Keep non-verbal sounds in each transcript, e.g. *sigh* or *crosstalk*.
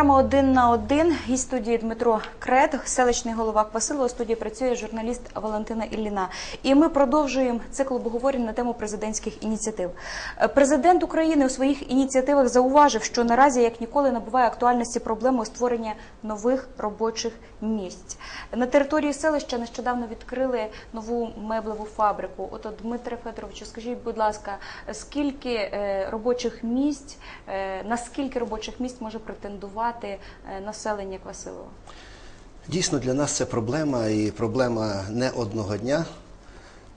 Програма один на один. Гість студії Дмитро Крет, селищний голова Квасило. У студії працює журналіст Валентина Ілліна. І ми продовжуємо цикл обговорень на тему президентських ініціатив. Е, Президент України у своїх ініціативах зауважив, що наразі як ніколи набуває актуальності проблема створення нових робочих місць. На території селища нещодавно відкрили нову меблеву фабрику. Ото Дмитре Федоровичу, скажіть, будь ласка, скільки е, робочих місць, е, на скільки робочих місць може претендувати е, населення Квасилова? Дійсно, для нас це проблема і проблема не одного дня.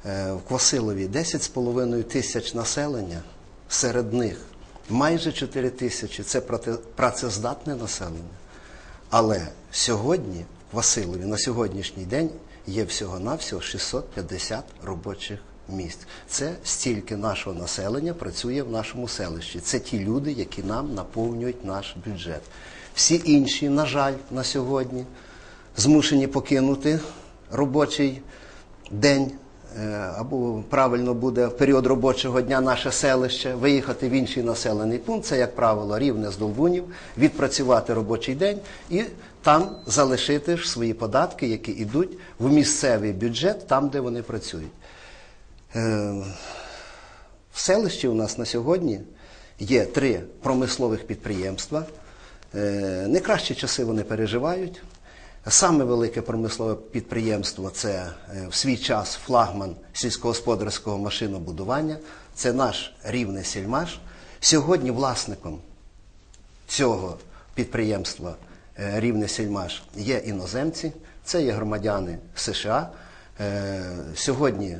Е, В Квасилові 10,5 тисяч населення, серед них майже 4 тисячі це працездатне населення. Але сьогодні в Квасилові на сьогоднішній день є всього-навсього 650 робочих місць. Це стільки нашого населення працює в нашому селищі. Це ті люди, які нам наповнюють наш бюджет. Всі інші, на жаль, на сьогодні змушені покинути робочий день. е, Або правильно буде в період робочого дня наше селище, виїхати в інший населений пункт, це, як правило, рівне з Долбунів, відпрацювати робочий день і там залишити ж свої податки, які йдуть в місцевий бюджет, там, де вони працюють. Е, В селищі у нас на сьогодні є три промислових підприємства. Не часи вони переживають. Саме велике промислове підприємство це е, в свій час флагман сільськогосподарського машинобудування. Це наш рівний сільмаш. Сьогодні власником цього підприємства е, Рівне Сільмаш є іноземці, це є громадяни США. Е, Сьогодні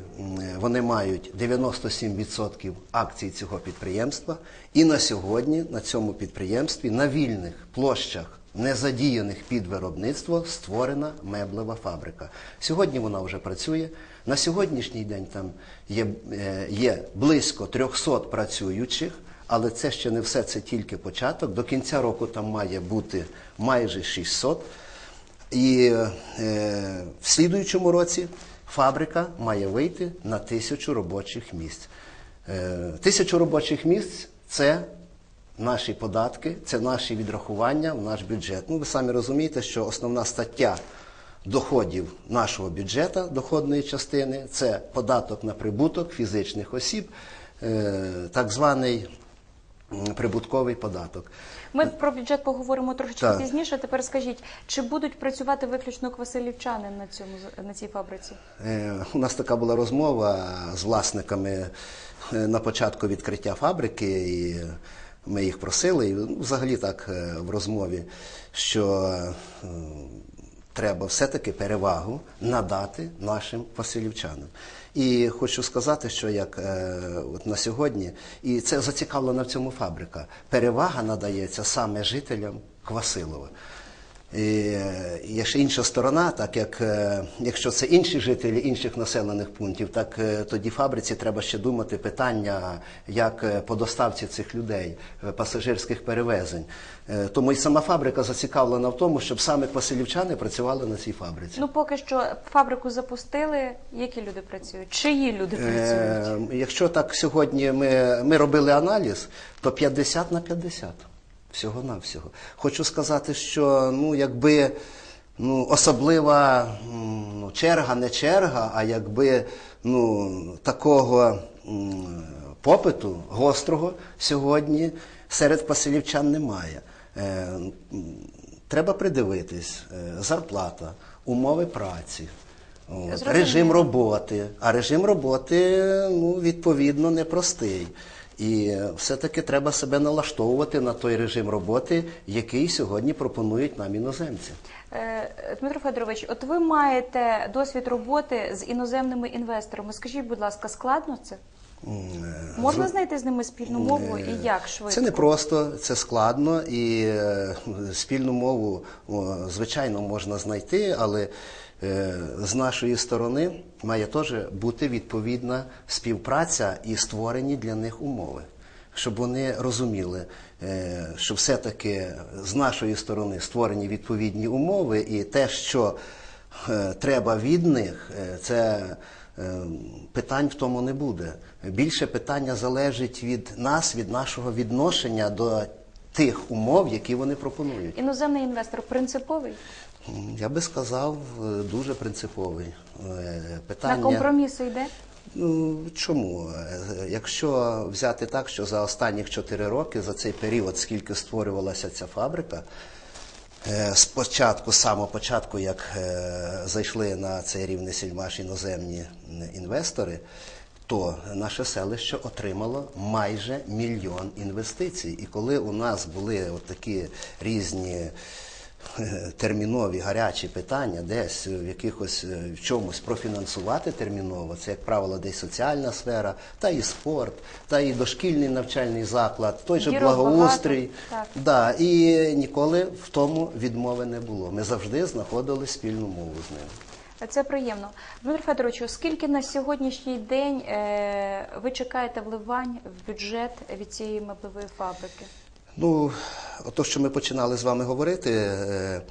вони мають 97% акцій цього підприємства. І на сьогодні на цьому підприємстві на вільних площах, не задіяних під виробництво, створена меблева фабрика. Сьогодні вона вже працює. На сьогоднішній день там є, е, є близько 300 працюючих. Але це ще не все, це тільки початок. До кінця року там має бути майже 600. І е, в слідуючому році фабрика має вийти на тисячу робочих місць. Е, тисячу робочих місць це наші податки, це наші відрахування в наш бюджет. Ну, ви самі розумієте, що основна стаття доходів нашого бюджету, доходної частини, це податок на прибуток фізичних осіб, е, так званий прибутковий податок. Ми про бюджет поговоримо трошечки Так. пізніше. Тепер скажіть, чи будуть працювати виключно квасилівчани на цьому на цій фабриці? Е, У нас така була розмова з власниками е, на початку відкриття фабрики, і ми їх просили, і ну, взагалі так е, в розмові, що е, треба все-таки перевагу надати нашим василівчанам. І хочу сказати, що як е, от на сьогодні, і це зацікавлена в цьому фабрика, перевага надається саме жителям Квасилова. Е, є ще інша сторона, так як е, якщо це інші жителі інших населених пунктів, так е, тоді фабриці треба ще думати питання, як по доставці цих людей, пасажирських перевезень. Тому і сама фабрика зацікавлена в тому, щоб саме квасилівчани працювали на цій фабриці. Ну поки що фабрику запустили. Які люди працюють? Чиї люди працюють? Якщо так сьогодні ми, ми робили аналіз, то 50 на 50. Всього навсього. Хочу сказати, що ну, якби ну, особлива ну, черга, не черга, а якби ну, такого м, попиту гострого сьогодні серед пасилівчан немає. Е, Треба придивитись, е, зарплата, умови праці. От, Зрозуміло. режим роботи. А режим роботи ну, відповідно непростий. І все-таки треба себе налаштовувати на той режим роботи, який сьогодні пропонують нам іноземці. Е, Дмитро Федорович, от ви маєте досвід роботи з іноземними інвесторами. Скажіть, будь ласка, складно це? Можна знайти з ними спільну мову і як швидко? Це не просто, це складно, і е, спільну мову, звичайно, можна знайти, але з нашої сторони має теж бути відповідна співпраця і створені для них умови, щоб вони розуміли, е, що все-таки з нашої сторони створені відповідні умови, і те, що е, треба від них, е, це е, питань в тому не буде. Більше питання залежить від нас, від нашого відношення до тих умов, які вони пропонують. Іноземний інвестор принциповий Я би сказав, е, дуже принциповий Е, питання. на компроміси йде. Ну чому? Е, Якщо взяти так, що за останніх 4 роки, за цей період, скільки створювалася ця фабрика, спочатку, з самого початку, як зайшли на цей рівний сільмаш іноземні інвестори, то наше селище отримало майже мільйон інвестицій. І коли у нас були от такі різні *laughs* термінові гарячі питання, десь в якихось е, в чомусь профінансувати терміново, це, як правило, десь соціальна сфера, та і спорт, та і дошкільний навчальний заклад, той же Дірок благоустрій. багато. Да, і ніколи в тому відмови не було. Ми завжди знаходили спільну мову з ними. Це приємно. Дмитро Федоровичу, скільки на сьогоднішній день е, ви чекаєте вливань в бюджет від цієї меблевої фабрики? Ну, ото, що ми починали з вами говорити, е,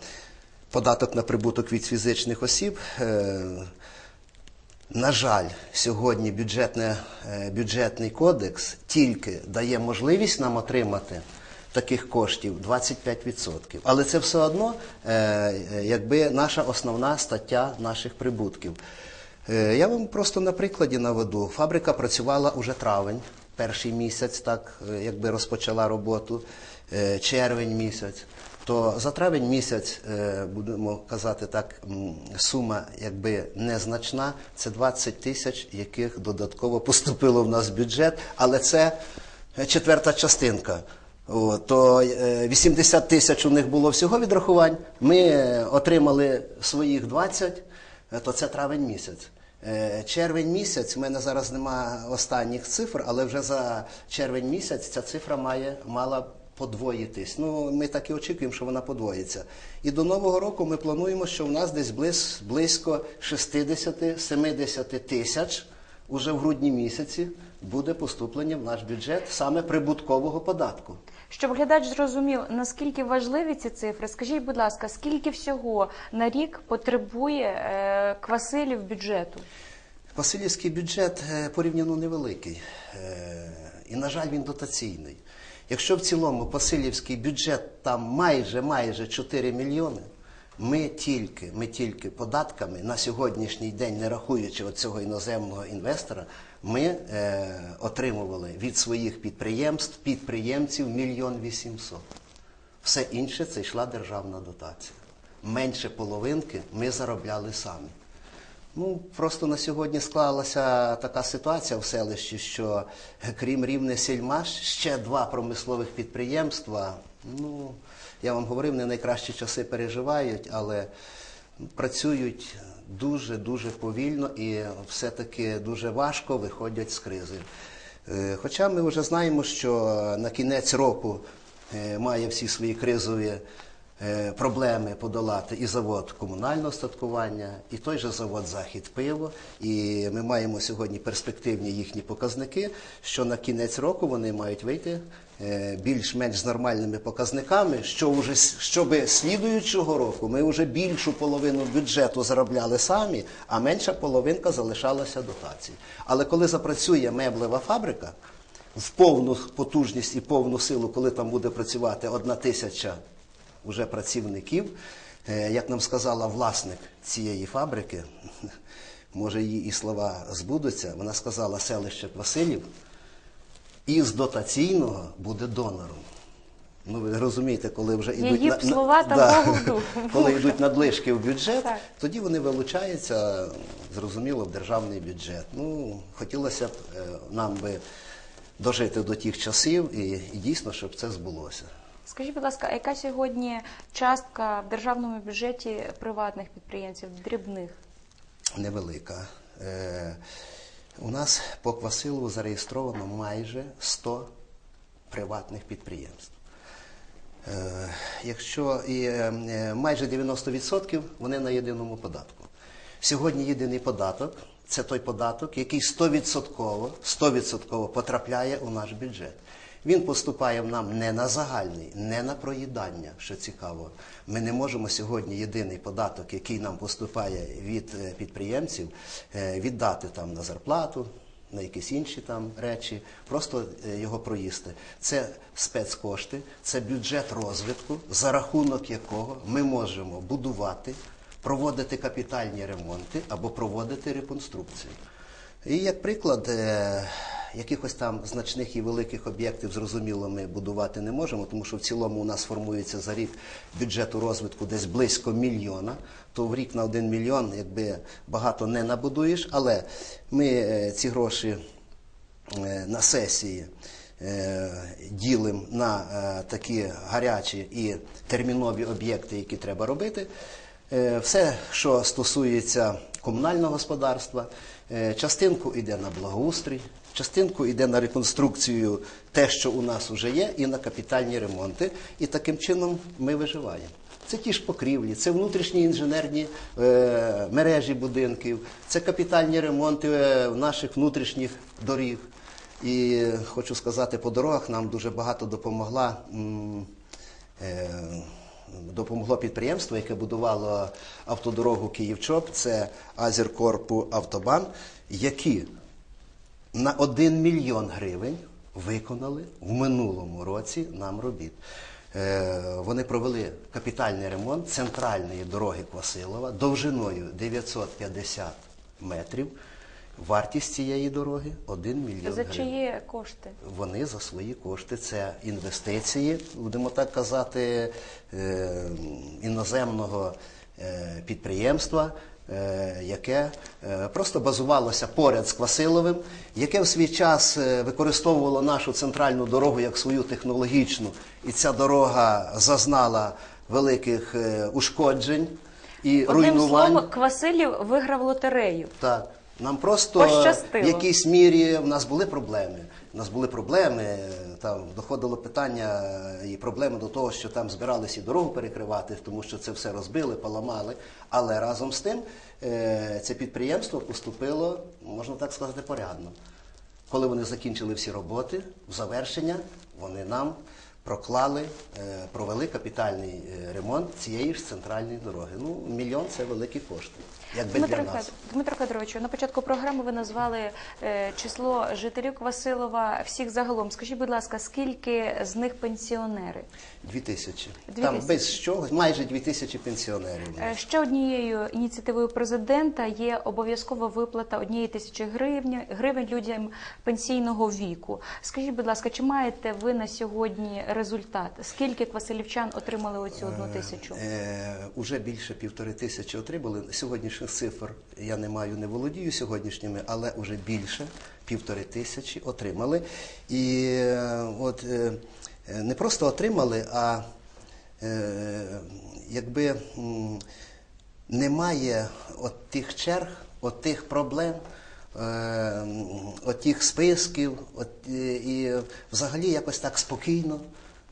податок на прибуток від фізичних осіб. е, На жаль, сьогодні бюджетне, е, бюджетний кодекс тільки дає можливість нам отримати таких коштів 25%. Але це все одно якби наша основна стаття наших прибутків. Я вам просто на прикладі наведу. Фабрика працювала уже травень, перший місяць, так якби розпочала роботу, червень місяць. То за травень місяць, е, будемо казати так, сума якби незначна, це 20 тисяч, яких додатково поступило в нас в бюджет, але це е, четверта частинка. То е, 80 тисяч у них було всього відрахувань. Ми е, отримали своїх 20, е, то це травень місяць. Е, Червень місяць, у мене зараз нема останніх цифр, але вже за червень місяць ця цифра має мала подвоїтись. Ну, ми так і очікуємо, що вона подвоїться. І до нового року ми плануємо, що в нас десь близь, близько 60-70 тисяч уже в грудні місяці буде поступлення в наш бюджет саме прибуткового податку. Щоб глядач зрозумів, наскільки важливі ці цифри, скажіть, будь ласка, скільки всього на рік потребує е, квасилів бюджету? Васильівський бюджет е, порівняно невеликий. Е, І, на жаль, він дотаційний. Якщо в цілому Васильівський бюджет там майже майже 4 мільйони, ми тільки, ми тільки податками на сьогоднішній день, не рахуючи цього іноземного інвестора, ми е, отримували від своїх підприємств, підприємців мільйон вісімсот. Все інше це йшла державна дотація. Менше половинки ми заробляли самі. Ну, просто на сьогодні склалася така ситуація в селищі, що е, крім рівне сільмаш, ще два промислових підприємства. Ну, я вам говорив, не найкращі часи переживають, але працюють дуже-дуже повільно і все-таки дуже важко виходять з кризи. Е, Хоча ми вже знаємо, що на кінець року е, має всі свої кризові е, проблеми подолати і завод комунального остаткування, і той же завод Захід пиво. І ми маємо сьогодні перспективні їхні показники, що на кінець року вони мають вийти е, більш-менш з нормальними показниками, що вже щоби слідуючого року ми вже більшу половину бюджету заробляли самі, а менша половинка залишалася дотацій. Але коли запрацює меблева фабрика, в повну потужність і повну силу, коли там буде працювати одна тисяча уже працівників, е, як нам сказала власник цієї фабрики, *laughs* може її і слова збудуться, вона сказала селище Василів із дотаційного буде донором. Ну, ви розумієте, коли вже йдуть Її б слова та в дух. коли йдуть надлишки в бюджет, Так. тоді вони вилучаються, зрозуміло, в державний бюджет. Ну, хотілося б е, нам би дожити до тих часів і, і дійсно, щоб це збулося. Скажіть, будь ласка, а яка сьогодні частка в державному бюджеті приватних підприємців, дрібних? Невелика. Е, у нас по Квасилову зареєстровано майже 100 приватних підприємств. Е, якщо і е, е, майже 90% вони на єдиному податку. Сьогодні єдиний податок це той податок, який 100%, 100% потрапляє у наш бюджет. Він поступає нам не на загальний, не на проїдання, що цікаво. Ми не можемо сьогодні єдиний податок, який нам поступає від е, підприємців, е, віддати там на зарплату, на якісь інші там речі, просто е, його проїсти. Це спецкошти, це бюджет розвитку, за рахунок якого ми можемо будувати, проводити капітальні ремонти або проводити реконструкцію. І як приклад, якихось там значних і великих об'єктів, зрозуміло, ми будувати не можемо, тому що в цілому у нас формується за рік бюджету розвитку десь близько мільйона. То в рік на один мільйон, якби багато не набудуєш, але ми е, ці гроші е, на сесії е, ділимо на такі гарячі і термінові об'єкти, які треба робити. Все, що стосується комунального господарства, частинку йде на благоустрій, частинку йде на реконструкцію те, що у нас вже є, і на капітальні ремонти. І таким чином ми виживаємо. Це ті ж покрівлі, це внутрішні інженерні е, мережі будинків, це капітальні ремонти е, наших внутрішніх доріг. І хочу сказати, по дорогах нам дуже багато допомогла. е, Допомогло підприємство, яке будувало автодорогу Київ-Чоп, це Азеркорпу Автобан, які на 1 мільйон гривень виконали в минулому році нам робіт. Е, Вони провели капітальний ремонт центральної дороги Квасилова довжиною 950 метрів. Вартість цієї дороги 1 мільйон За чиї кошти? Вони за свої кошти це інвестиції, будемо так казати, е, іноземного підприємства, е, яке е, просто базувалося поряд з Квасиловим, яке в свій час е, використовувало нашу центральну дорогу як свою технологічну, і ця дорога зазнала великих е, ушкоджень і Одним руйнувань. словом, Квасилів виграв лотерею. Так. Нам просто Пощастило. в якійсь мірі в нас були проблеми. У нас були проблеми, там доходило питання і проблеми до того, що там збиралися і дорогу перекривати, тому що це все розбили, поламали. Але разом з тим е, це підприємство поступило, можна так сказати, порядно. Коли вони закінчили всі роботи, в завершення вони нам проклали, е, провели капітальний е, ремонт цієї ж центральної дороги. Ну, мільйон це великі кошти. Якби для нас. Дмитро Федоровичу, на початку програми ви назвали е, число жителів Квасилова всіх загалом. Скажіть, будь ласка, скільки з них пенсіонери? Дві тисячі. Дві Там тисячі. без чогось майже дві тисячі пенсіонерів. Е, Ще однією ініціативою президента є обов'язкова виплата однієї тисячі гривень, гривень людям пенсійного віку. Скажіть, будь ласка, чи маєте ви на сьогодні результат? Скільки квасилівчан отримали оцю одну тисячу? Е, уже більше півтори тисячі отримали. Сьогоднішніх цифр я не маю, не володію сьогоднішніми, але уже більше півтори тисячі отримали. І е, от е, е, не просто отримали, а якби немає от тих черг, от тих проблем. От тих списків, от, і взагалі якось так спокійно,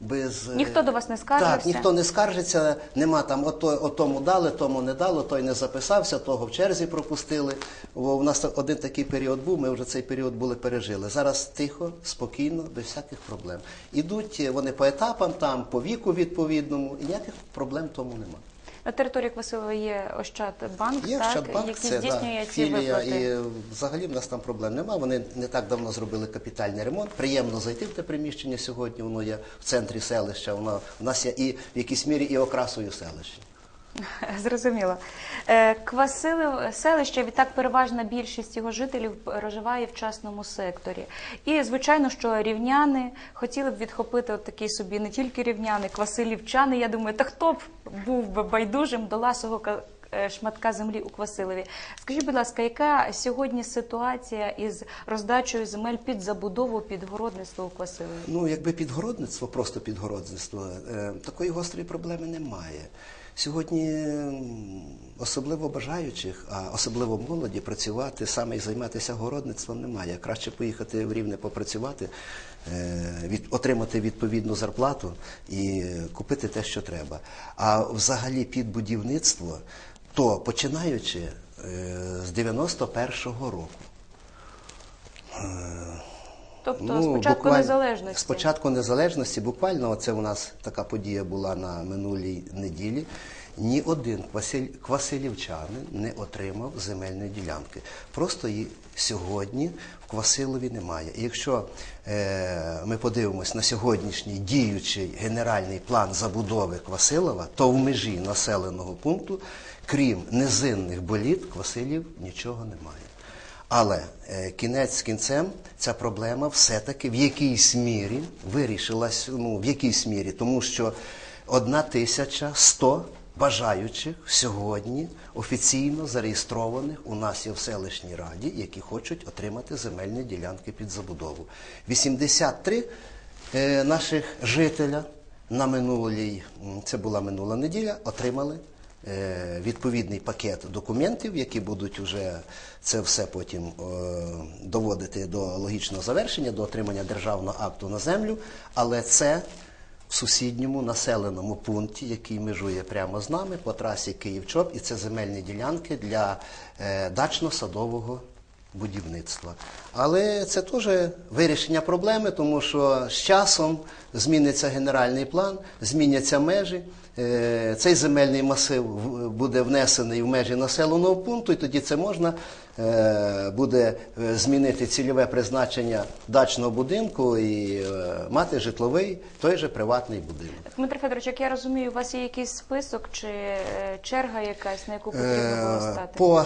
без е, Ніхто до вас не скаржився? Так, ніхто не скаржиться, нема там от, от тому дали, тому не дало, той не записався, того в черзі пропустили. Бо У нас один такий період був, ми вже цей період були пережили. Зараз тихо, спокійно, без всяких проблем. Ідуть е, вони по етапам, там, по віку відповідному, і ніяких проблем тому нема. На території Квасилова є Ощадбанк, Є так, Ощадбанк, який це здійснює да, ці філія, виплати. і взагалі в нас там проблем нема. Вони не так давно зробили капітальний ремонт. Приємно зайти в те приміщення сьогодні. Воно є в центрі селища. Воно в нас є і в якійсь мірі і окрасою селища. *laughs* Зрозуміло. Е, Квасилів селище, відтак переважна більшість його жителів проживає в частному секторі. І звичайно, що рівняни хотіли б відхопити от такий собі не тільки рівняни, квасилівчани. Я думаю, та хто б був би байдужим до ласого е, шматка землі у Квасилові. Скажіть, будь ласка, яка сьогодні ситуація із роздачею земель під забудову, під городництво у Квасилові? Ну, якби підгородництво, просто підгородництво, е, такої гострої проблеми немає. Сьогодні особливо бажаючих, а особливо молоді працювати саме і займатися городництвом немає. Краще поїхати в Рівне попрацювати, е, від, отримати відповідну зарплату і купити те, що треба. А взагалі під будівництво, то починаючи е, з 91-го року. Тобто Ну, спочатку буквально- незалежності. Спочатку незалежності, буквально це у нас така подія була на минулій неділі. ні один квасиль, квасилівчанин не отримав земельної ділянки. Просто її сьогодні в Квасилові немає. І якщо е, ми подивимось на сьогоднішній діючий генеральний план забудови Квасилова, то в межі населеного пункту, крім низинних боліт, Квасилів нічого немає. Але е, кінець з кінцем ця проблема все-таки в якійсь мірі вирішилась, ну, в якійсь мірі, тому що 1100 бажаючих сьогодні офіційно зареєстрованих у нас є в селищній раді, які хочуть отримати земельні ділянки під забудову. 83 е, наших жителя на минулій, це була минула неділя, отримали відповідний пакет документів, які будуть уже це все потім е, доводити до логічного завершення, до отримання державного акту на землю. Але це в сусідньому населеному пункті, який межує прямо з нами по трасі Київ-Чоп, і це земельні ділянки для е, дачно-садового будівництва. Але це теж вирішення проблеми, тому що з часом зміниться генеральний план, зміняться межі. Е, Цей земельний масив буде внесений в межі населеного пункту, і тоді це можна е, буде е, змінити цільове призначення дачного будинку і мати житловий той же приватний будинок. Дмитро Федорович, як я розумію, у вас є якийсь список чи черга якась, на яку потрібно було стати? По,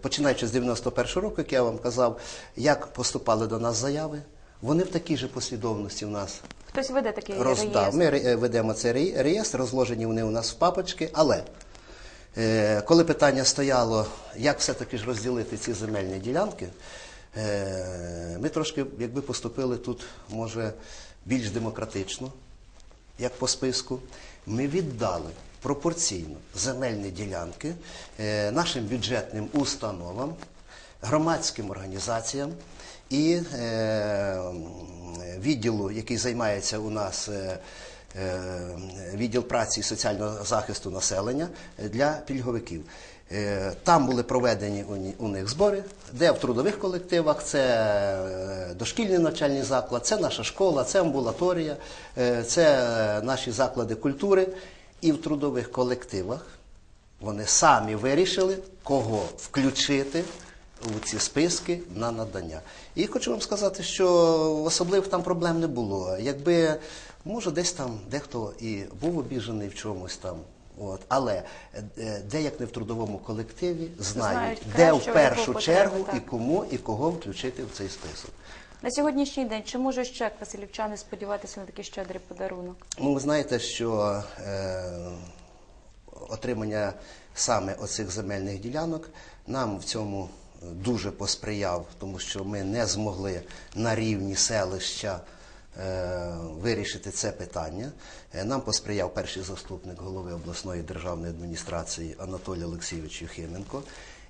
починаючи з 91 року, як я вам казав, як поступали до нас заяви, вони в такій же послідовності в нас Хтось веде такий роздав. Ми ре- е, ведемо цей реє- реєстр, розложені вони у нас в папочки, але е, коли питання стояло, як все-таки ж розділити ці земельні ділянки, е, ми трошки якби поступили тут, може, більш демократично, як по списку. Ми віддали пропорційно земельні ділянки е, нашим бюджетним установам, громадським організаціям і е, відділу, який займається у нас. е, е, Відділ праці і соціального захисту населення для пільговиків. Е, Там були проведені у них збори, де в трудових колективах це е, дошкільний навчальний заклад, це наша школа, це амбулаторія, це наші заклади культури. І в трудових колективах вони самі вирішили, кого включити у ці списки на надання. І хочу вам сказати, що особливих там проблем не було. Якби, може, десь там дехто і був обіжений в чомусь там. От, але е, де як не в трудовому колективі знають, Знають де в першу чергу так. і кому і кого включити в цей список. На сьогоднішній день чи може ще Василівчани сподіватися на такий щедрий подарунок? Ну, ви знаєте, що е, отримання саме оцих земельних ділянок нам в цьому дуже посприяв, тому що ми не змогли на рівні селища е, вирішити це питання. Е, Нам посприяв перший заступник голови обласної державної адміністрації Анатолій Олексійович Юхименко.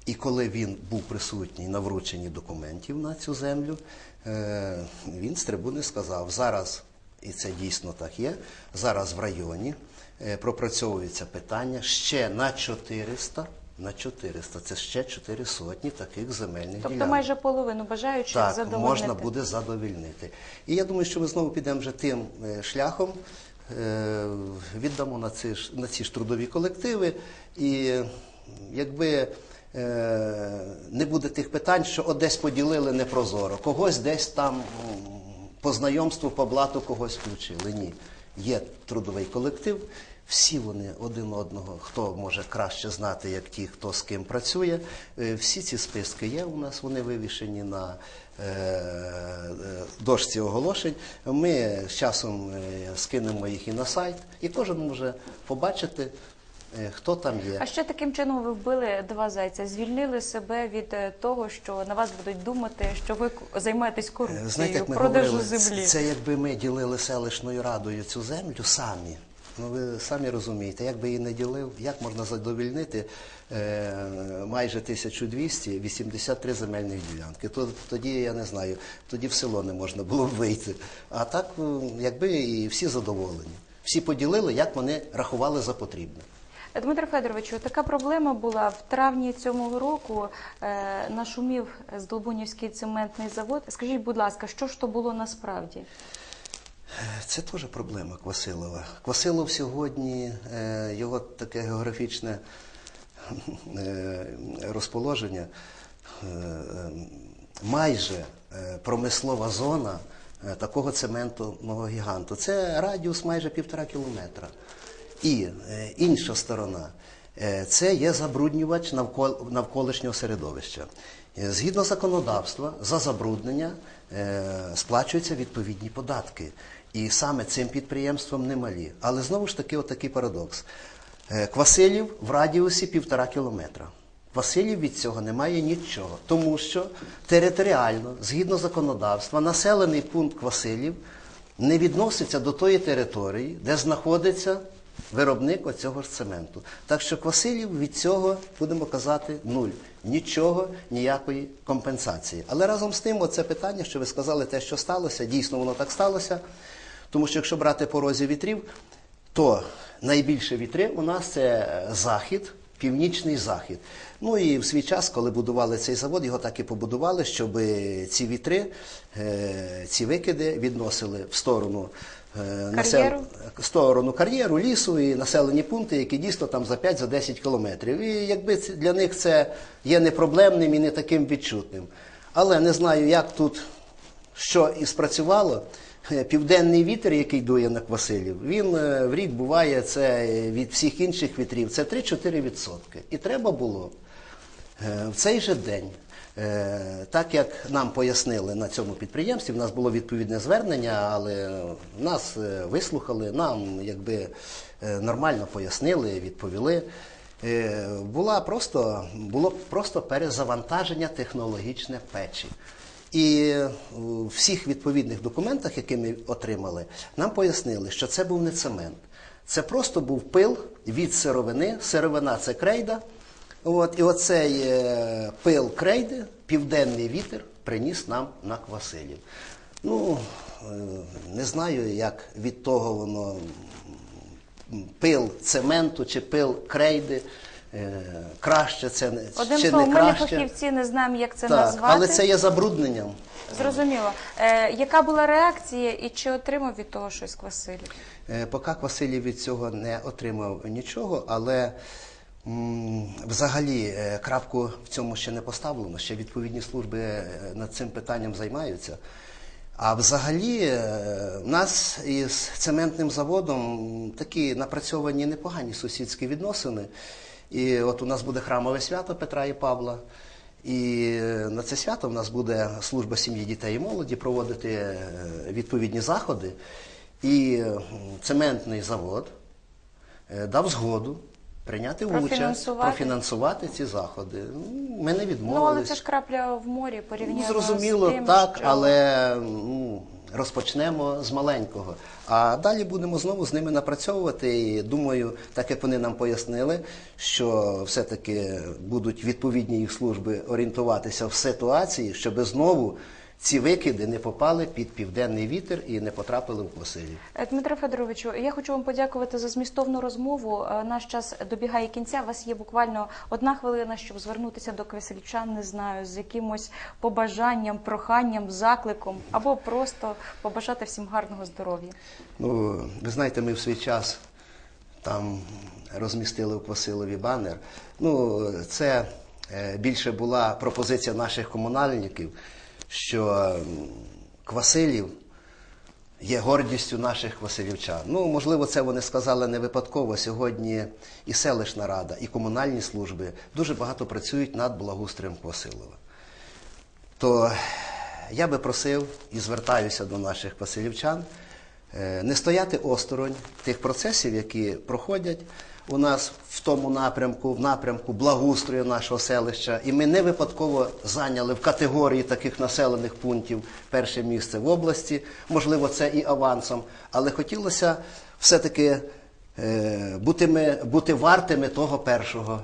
І коли він був присутній на врученні документів на цю землю, е, він з трибуни сказав: зараз і це дійсно так є. Зараз в районі пропрацьовується питання ще на 400, на 400, це ще 4 сотні таких земельних Тобто ділянок. майже половину бажаючих Так, задовольнити. можна буде задовільнити. І я думаю, що ми знову підемо вже тим е, шляхом, е, віддамо на ці, ж, на ці ж трудові колективи. І якби е, не буде тих питань, що от десь поділили непрозоро, когось десь там по знайомству, по блату когось включили. Ні. Є трудовий колектив, всі вони один одного, хто може краще знати, як ті, хто з ким працює. Е, Всі ці списки є у нас, вони вивішені на е, е, дошці оголошень. Ми з часом скинемо їх і на сайт, і кожен може побачити, хто там є. А ще таким чином ви вбили два зайця, звільнили себе від того, що на вас будуть думати, що ви займаєтесь корупцією, Знаєте, як ми продажу говорили, землі. це якби ми ділили селищною радою цю землю самі. Ну ви самі розумієте, як би її не ділив, як можна задовільнити е, майже 1200 83 земельних ділянки. То, тоді я не знаю, тоді в село не можна було б вийти. А так, якби і всі задоволені. Всі поділили, як вони рахували за потрібне. Дмитро Федоровичу, така проблема була в травні цього року. Е, нашумів Здолбунівський цементний завод. Скажіть, будь ласка, що ж то було насправді? Це теж проблема Квасилова. Квасилов сьогодні, е, його таке географічне е, розположення, е, майже промислова зона такого цементного гіганту. Це радіус майже півтора кілометра. І інша сторона це є забруднювач навкол- навколишнього середовища. Згідно законодавства, за забруднення сплачуються відповідні податки. І саме цим підприємством немалі. Але знову ж таки, отакий парадокс. Е, Квасилів в радіусі півтора кілометра. Василів від цього немає нічого, тому що територіально, згідно законодавства, населений пункт Квасилів не відноситься до тої території, де знаходиться виробник оцього ж цементу. Так що Квасилів від цього, будемо казати, нуль. Нічого, ніякої компенсації. Але разом з тим, оце питання, що ви сказали, те, що сталося, дійсно воно так сталося. Тому що якщо брати по розі вітрів, то найбільше вітри у нас це захід, північний захід. Ну і в свій час, коли будували цей завод, його так і побудували, щоб ці вітри, е, ці викиди відносили в сторону. е, Кар'єру? в сторону кар'єру, лісу і населені пункти, які дійсно там за 5-10 кілометрів. І якби для них це є непроблемним і не таким відчутним. Але не знаю, як тут що і спрацювало. Е, Південний вітер, який дує на Квасилів, він е, в рік буває це е, від всіх інших вітрів, це 3-4 відсотки. І треба було в цей же день, так як нам пояснили на цьому підприємстві, в нас було відповідне звернення, але нас вислухали, нам якби нормально пояснили, відповіли. Була просто, було просто перезавантаження технологічне печі. І у всіх відповідних документах, які ми отримали, нам пояснили, що це був не цемент. Це просто був пил від сировини. Сировина це крейда. От, і оцей е, пил крейди, південний вітер, приніс нам на Квасилів. Ну, е, не знаю, як від того воно пил цементу чи пил крейди. Е, Краще це не Одним чи словом, не ми не краще. фахівці, не знаємо, як це так, назвати. але це є забрудненням. Зрозуміло. Е, яка була реакція і чи отримав від того щось Квасилів? Е, Поки Василій від цього не отримав нічого, але м, взагалі е, крапку в цьому ще не поставлено. Ще відповідні служби е, над цим питанням займаються. А взагалі е, в нас із цементним заводом такі напрацьовані непогані сусідські відносини. І от у нас буде храмове свято Петра і Павла. І на це свято в нас буде служба сім'ї дітей і молоді проводити е, відповідні заходи. І цементний завод е, дав згоду прийняти участь, Профінансувати? ці заходи. Ми не Ну, але це ж крапля в морі порівняно Ну, зрозуміло, з тим, так, що... але ну, розпочнемо з маленького. А далі будемо знову з ними напрацьовувати. І думаю, так як вони нам пояснили, що все-таки будуть відповідні їх служби орієнтуватися в ситуації, щоб знову ці викиди не попали під південний вітер і не потрапили в Василів. Е, Дмитро Федоровичу, я хочу вам подякувати за змістовну розмову. Е, Наш час добігає кінця. У вас є буквально одна хвилина, щоб звернутися до квасилівчан, не знаю, з якимось побажанням, проханням, закликом або просто побажати всім гарного здоров'я. Ну, ви знаєте, ми в свій час там розмістили у Квасилові банер. Ну, це е, більше була пропозиція наших комунальників, що Квасилів є гордістю наших квасилівчан. Ну, можливо, це вони сказали не випадково. Сьогодні і селищна рада, і комунальні служби дуже багато працюють над благоустроєм Квасилова то я би просив і звертаюся до наших василівчан е, не стояти осторонь тих процесів, які проходять у нас в тому напрямку, в напрямку благоустрою нашого селища. І ми не випадково зайняли в категорії таких населених пунктів перше місце в області. Можливо, це і авансом, але хотілося все-таки е, бути, бути вартими того першого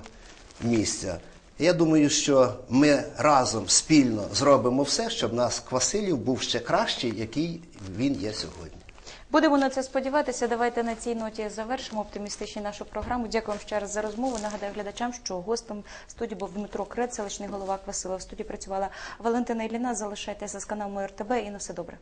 місця. Я думаю, що ми разом спільно зробимо все, щоб наш Квасилів був ще кращий, який він є сьогодні. Будемо на це сподіватися. Давайте на цій ноті завершимо оптимістичні нашу програму. Дякуємо ще раз за розмову. Нагадаю глядачам, що гостем студії був Дмитро Крет, голова Квасила. В студії працювала Валентина Іліна. Залишайтеся з каналом РТБ і на все добре.